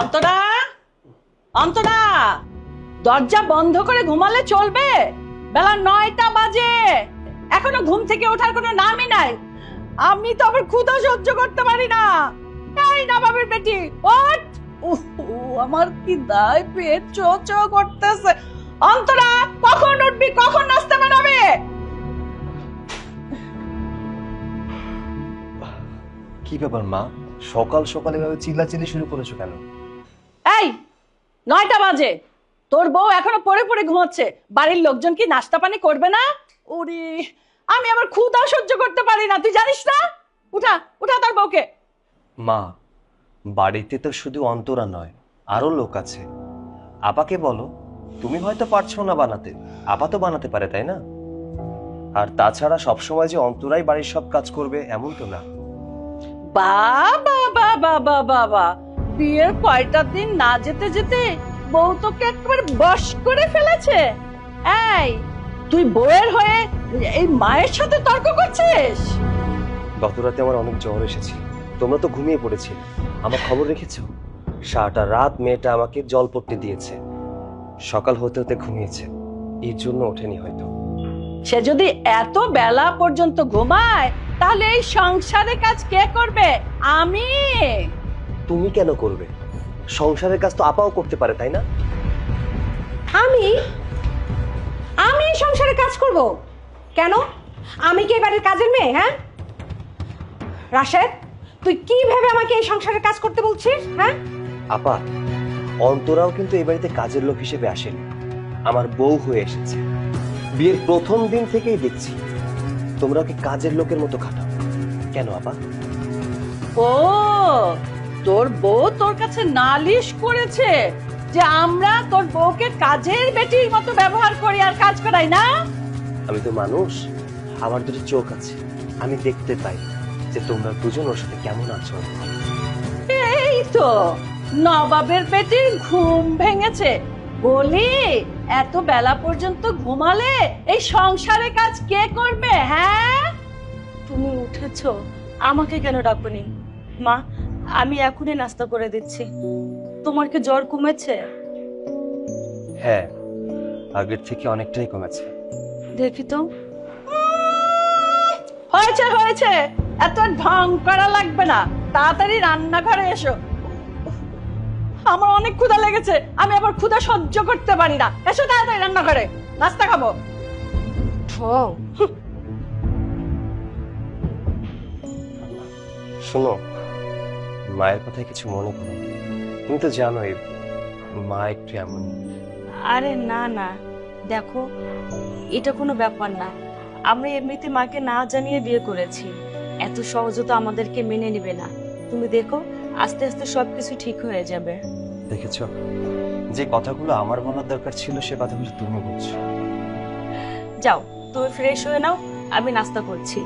অন্তরা? অন্তরা, দরজা বন্ধ করে ঘুমালে চলবে? বেলা নয়টা বাজে। এখনও ঘুম থেকে ওঠার কোনো নামই নাই। আমি তো আবার ক্ষুধা সহ্য করতে পারি না। এই না বাবের বেটি, ওঠ। আমার কি দায় পেট চো করতেছে। অন্তরা, কখন উঠবি? কখন নাস্তা বানাবে? কি ব্যাপার মা? সকাল সকাল এভাবে চিল্লাচিল্লি শুরু করেছ কেন? এই নয়টা বাজে। তোর বউ এখনও পড়ে পড়ে ঘুমাচ্ছে। বাড়ির লোকজন কি নাস্তা পানি করবে না? ওরে আমি আবার ক্ষুধা সহ্য করতে পারি না তুই জানিস না? উঠা উঠা তোর বউকে। মা বাড়িতে তো শুধু অন্তরা নয় আরও লোক আছে। আপাকে বলো তুমি হয়তো পারছ না বানাতে। আপা তো বানাতে পারে তাই না? আর তাছাড়া সবসময় যে অন্তরাই বাড়ির সব কাজ করবে এমন তো না বাবা বাবা বাবা বা। বিয়ের কয়টা দিন না যেতে যেতে বউ তোকে একবার বশ করে ফেলেছে। এই তুই বউয়ের হয়ে এই মায়ের সাথে তর্ক করছিস? গত রাতে আমার অনেক জ্বর এসেছে। তোমরা তো ঘুমিয়ে পড়েছি আমার খবর রেখেছো? সারাটা রাত মেয়েটা আমাকে জল পড়তে দিয়েছে। সকাল হতে হতে ঘুমিয়েছে। এর জন্য ওঠেনি হয়তো। সে যদি এত বেলা পর্যন্ত ঘুমায় তাহলে এই সংসারে কাজ কে করবে? আমি। তুমি কেন করবে? সংসারের কাজ তো আপাও করতে পারে তাই না? আমি? আমি এই সংসারে কাজ করব? কেন? আমি কি এই বাড়ির কাজের মেয়ে হ্যাঁ? রাশেদ তুই কি ভেবে আমাকে এই সংসারের কাজ করতে বলছিস হ্যাঁ? আপা অন্তরাও কিন্তু এই বাড়িতে কাজের লোক হিসেবে আসেনি। আমার বউ হয়ে এসেছে। বিয়ের প্রথম দিন থেকেই দেখছি। তোমরা ওকে কাজের লোকের মতো খাটাও। কেন আপা? ও তোর বউ তোর কাছে নালিশ করেছে যে আমরা তোর বউকে কাজের বেটির মতো ব্যবহার করি আর কাজ করাই না? আমি তো মানুষ। আমার দুটো চোখ আছে। আমি দেখতে পাই যে তোমরা দুজন ওর সাথে কেমন আছো এই তো নবাবের পেটির ঘুম ভেঙেছে। বলি এত বেলা পর্যন্ত ঘুমালে এই সংসারে কাজ কে করবে হ্যাঁ? তুমি উঠেছো আমাকে কেন ডাকনি? মা আমি এখনই নাস্তা করে দিচ্ছি। তোমার কি জ্বর কমেছে? হ্যাঁ আগের থেকে অনেকটাই কমেছে। দেখি তো। হয়েছে হয়েছে! এত ঢং করা লাগবে না। তাড়াতাড়ি রান্নাঘরে এসো। আমার অনেক ক্ষুধা লেগেছে। আমি আবার ক্ষুধা সহ্য করতে পারি না। এসো তাড়াতাড়ি রান্নাঘরে। নাস্তা খাব। ঢং শোনো মায়ের কথায় কিছু মনে করো। তুমি তো জানোই মা একটু এমন। আরে না না। দেখো এটা কোনো ব্যাপার না। আমরা এমনিতে মাকে না জানিয়ে বিয়ে করেছি। এত সহজে তো আমাদেরকে মেনে নেবে না। তুমি দেখো আস্তে আস্তে সবকিছু ঠিক হয়ে যাবে। দেখেছ? যে কথাগুলো আমার বলার দরকার ছিল সে কথাগুলো তুমি বলছো। যাও তুমি ফ্রেশ হয়ে নাও আমি নাস্তা করছি।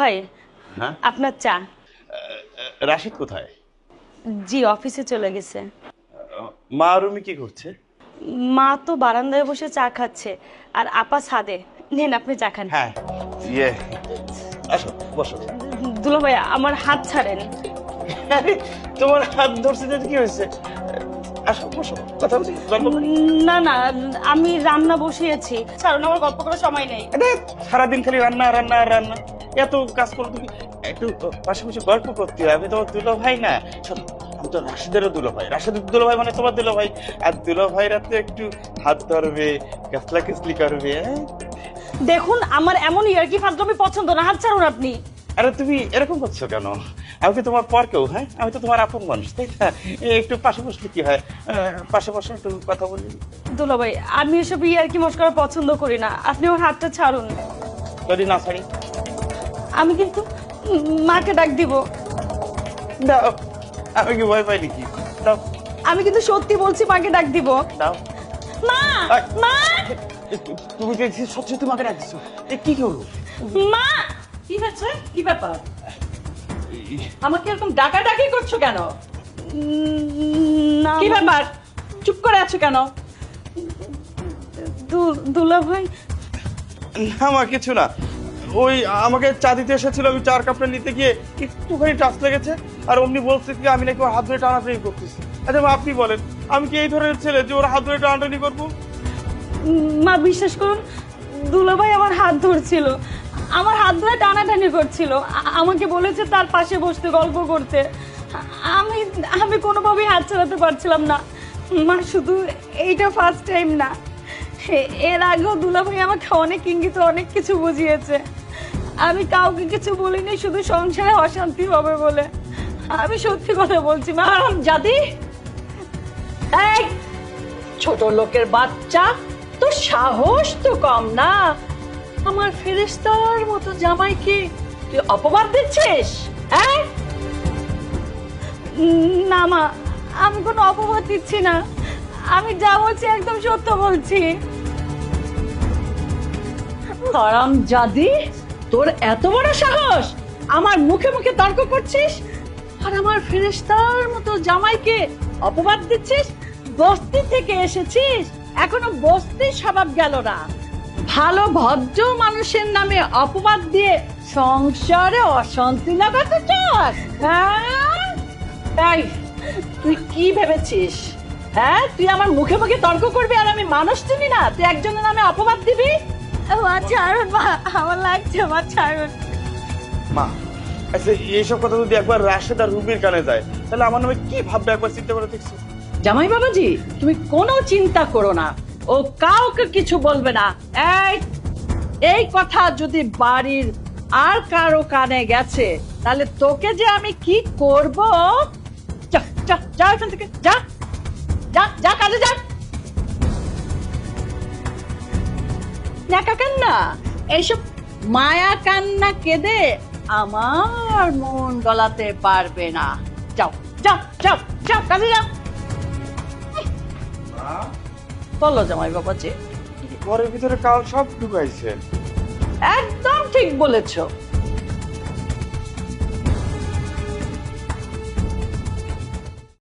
ভাই হ্যাঁ? আপনার চা। রাশিদ কোথায়? জি অফিসে চলে গেছে। মা রুমি কি করছে? মা তো বারান্দায় বসে চা খাচ্ছে আর আপা ছাদে। নেন আপনি চা খান। হ্যাঁ ইয়ে। আসো বসো। দুলা ভাই আমার হাত ছাড়েন। তোমার হাত ধরছে কি হয়েছে? আসো বসো কথা বলি না না আমি রান্না বসিয়েছি। ছাড়ুন আমার গল্প করার সময় নেই। আরে, সারাদিন খালি রান্না রান্না রান্না। এত কাজ করো তুমি। একটু পাশাপাশি পাশে গল্প করতে হবে। আমি তোমার দুলো ভাই না। আমি তো রাশিদেরও দুলো ভাই। রাশিদের দুলো ভাই মানে তোমার দুলো ভাই। আর দুলো ভাইরা তো একটু হাত ধরবে কাসলা কিসলি করবে হ্যাঁ? দেখুন আমার এমন ইয়ার্কি ফাজলামি পছন্দ না। হাত ছাড়ুন আপনি। আরে তুমি এরকম করছ কেন? আমি কি তোমার পর কেউ হ্যাঁ? আমি তো তোমার আপন মানুষ তাই না? একটু পাশে বসলে কি হয়? পাশে বসে একটু কথা বলি। দুলাভাই আমি এসব ইয়ার কি মস্করা পছন্দ করি না। আপনি ওর হাতটা ছাড়ুন। যদি না ছাড়ি? আমি কিন্তু মাকে ডাক দিব। দাও। আমি কি ভয় পাই নাকি? দাও। আমি কিন্তু সত্যি বলছি মাকে ডাক দিব। দাও। মা! মা! তুমি যে সত্যি তোমাকে ডাকছো এ কি করব মা! কি হয়েছে কি ব্যাপার? আমাকে এরকম ডাকাডাকি করছ কেন? না কি ব্যাপার? চুপ করে আছো কেন? দু- দুলাভাই না মা কিছু না। ওই, আমাকে চা দিতে এসেছিল, আমি চার কাপটা নিতে গিয়ে একটুখানি টাচ লেগেছে, আর অমনি বলছে কি, আমি নাকি ওর হাত ধরে টানাটানি করতেছি। আচ্ছা মা, আপনি বলেন, আমি কি এই ধরনের ছেলে যে ওর হাত ধরে টানাটানি করব? মা, বিশ্বাস করুন, দুলাভাই আমার হাত ধরছিল। আমার হাত ধরে টানাটানি করছিল। আমাকে বলেছে তার পাশে বসতে, গল্প করতে। আমি আমি কোনোভাবেই হাত চালাতে পারছিলাম না। মা, শুধু এইটা ফার্স্ট টাইম না। এর আগেও দুলাভাই আমাকে অনেক ইঙ্গিত, অনেক কিছু বুঝিয়েছে। আমি কাউকে কিছু বলিনি শুধু সংসারে অশান্তি হবে বলে। আমি সত্যি কথা বলছি মারাম জাদি। এই ছোট লোকের বাচ্চা তো সাহস তো কম না। আমার ফেরেস্তার মতো জামাইকে তুই অপবাদ দিচ্ছিস হ্যাঁ? না মা আমি কোনো অপবাদ দিচ্ছি না। আমি যা বলছি একদম সত্য বলছি। আরাম জাদি। তোর এত বড় সাহস? আমার মুখে মুখে তর্ক করছিস? আর আমার ফেরেস্তার মতো জামাইকে অপবাদ দিচ্ছিস? বস্তি থেকে এসেছিস? এখনও বস্তির স্বভাব গেল না। ভালো ভদ্র মানুষের নামে অপবাদ দিয়ে সংসারে অশান্তি লাগাতে চাস? হ্যাঁ? তাই তুই কি ভেবেছিস? হ্যাঁ? তুই আমার মুখে মুখে তর্ক করবি আর আমি মানুষ চিনি না? তুই একজনের নামে অপবাদ দিবি? মা ছাড়ুন মা আমার লাগছে মা ছাড়ুন। মা আচ্ছা এইসব কথা যদি একবার রাশেদ আর রুবির কানে যায় তাহলে আমার নামে কি ভাববে একবার চিন্তা করে দেখছ জামাই বাবাজি তুমি কোনো চিন্তা করো না। ও কাউকে কিছু বলবে না। এই এই কথা যদি বাড়ির আর কারও কানে গেছে তাহলে তোকে যে আমি কি করব? যা যা যা এখান থেকে যা যা যা কাজে যা। কান্না এইসব মায়া কান্না কেঁদে আমার মন গলাতে পারবে না। যাও যাও যাও যাও কাজে যাও। বলো জামাই বাবাজি। ঘরের ভিতরে কাল সব ঢুকাইছেন একদম ঠিক বলেছ।